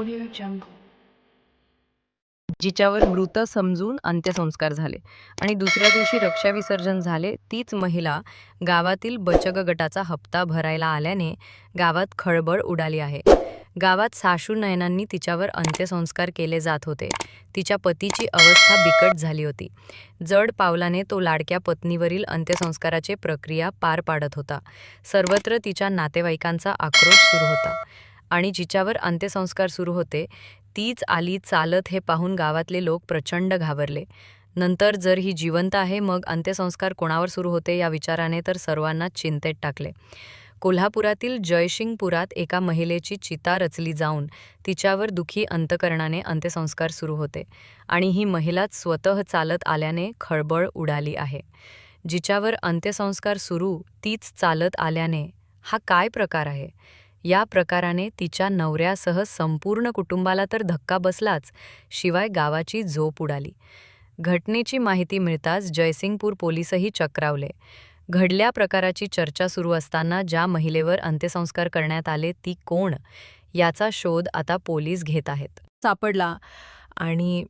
Audio जंगल जिच्यावर मृत समजून अंत्यसंस्कार झाले. आणि दुसऱ्या दिवशी रक्षा विसर्जन झाले तीच महिला गावातील बचत गटाचा हप्ता भरायला आल्याने गावात खळबळ उडाली आहे. गावात साशू नयनांनी तिच्यावर अंत्यसंस्कार केले जात होते. तिच्या पतीची अवस्था बिकट झाली होती. जड पावलाने तो लाडक्या पत्नीवरील अंत्यसंस्काराचे प्रक्रिया पार पाडत होता. सर्वत्र तिच्या नातेवाईकांचा आक्रोश सुरू होता. आणि जिच्यावर अंत्यसंस्कार सुरू होते तीच आली चालत हे पाहून गावातले लोक प्रचंड घाबरले. नंतर जर ही जिवंत आहे मग अंत्यसंस्कार कोणावर सुरू होते या विचाराने तर सर्वांना चिंतेत टाकले. कोल्हापुरातील जयशिंगपुरात एका महिलेची चिता रचली जाऊन तिच्यावर दुखी अंतकरणाने अंत्यसंस्कार सुरू होते आणि ही महिलाच स्वतः चालत आल्याने खळबळ उडाली आहे. जिच्यावर अंत्यसंस्कार सुरू तीच चालत आल्याने हा काय प्रकार आहे? या प्रकाराने तिच्या नवऱ्यासह संपूर्ण कुटुंबाला तर धक्का बसलाच शिवाय गावाची झोप उडाली. घटनेची माहिती मिळताच जयसिंगपूर पोलीसही चक्रावले. घडल्या प्रकाराची चर्चा सुरू असताना ज्या महिलेवर अंत्यसंस्कार करण्यात आले ती कोण याचा शोध आता पोलीस घेत आहेत. सापडला आणि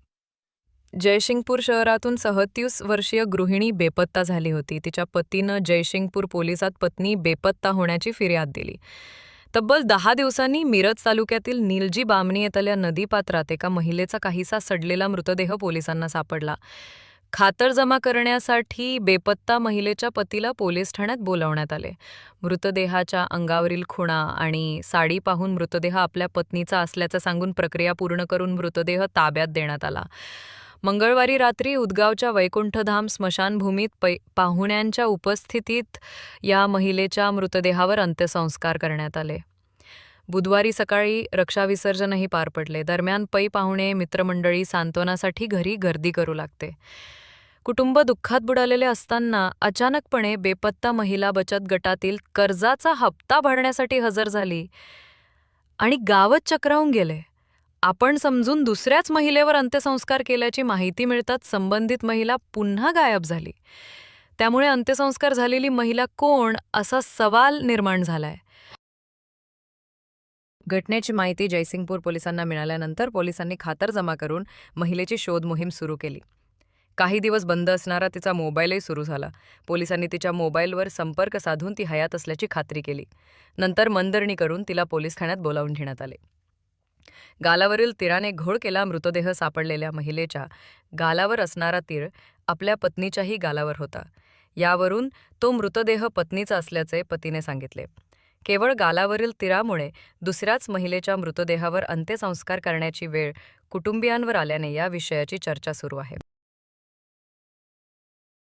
जयसिंगपूर शहरातून सहतीस वर्षीय गृहिणी बेपत्ता झाली होती. तिच्या पतीनं जयसिंगपूर पोलिसात पत्नी बेपत्ता होण्याची फिर्याद दिली. तब्बल दहा दिवसांनी मिरज तालुक्यातील निलजी बामणी येथल्या नदीपात्रात एका महिलेचा काहीसा सडलेला मृतदेह पोलिसांना सापडला. खातर जमा करण्यासाठी बेपत्ता महिलेच्या पतीला पोलीस ठाण्यात बोलावण्यात आले. मृतदेहाच्या अंगावरील खुणा आणि साडी पाहून मृतदेह आपल्या पत्नीचा असल्याचं सांगून प्रक्रिया पूर्ण करून मृतदेह ताब्यात देण्यात आला. मंगळवारी रात्री उदगावच्या वैकुंठधाम स्मशानभूमीत पै पाहुण्यांच्या उपस्थितीत या महिलेच्या मृतदेहावर अंत्यसंस्कार करण्यात आले. बुधवारी सकाळी रक्षाविसर्जनही पार पडले. दरम्यान पै पाहुणे मित्रमंडळी सांत्वनासाठी घरी गर्दी करू लागते. कुटुंब दुःखात बुडालेले असताना अचानकपणे बेपत्ता महिला बचत गटातील कर्जाचा हप्ता भरण्यासाठी हजर झाली आणि गावच चक्रावून गेले. आपण समजून दुसऱ्याच महिलेवर अंत्यसंस्कार केल्याची माहिती मिळताच संबंधित महिला पुन्हा गायब झाली. त्यामुळे अंत्यसंस्कार झालेली महिला कोण असा सवाल निर्माण झालाय. घटनेची माहिती जयसिंगपूर पोलिसांना मिळाल्यानंतर पोलिसांनी खातर जमा करून महिलेची शोध मोहीम सुरू केली. काही दिवस बंद असणारा तिचा मोबाईलही सुरू झाला. पोलिसांनी तिच्या मोबाईलवर संपर्क साधून ती हयात असल्याची खात्री केली. नंतर मनधरणी करून तिला पोलीस ठाण्यात बोलावून घेण्यात आले. गालावरील तिराने घोळ केला मृतदेह सापडलेल्या महिलेच्या गालावर असणारा तीर आपल्या पत्नीच्याही गालावर होता. यावरून तो मृतदेह पत्नीचा असल्याचे पतीने सांगितले. केवळ गालावरील तिरामुळे दुसऱ्याच महिलेच्या मृतदेहावर अंत्यसंस्कार करण्याची वेळ कुटुंबियांवर आल्याने या विषयाची चर्चा सुरू आहे.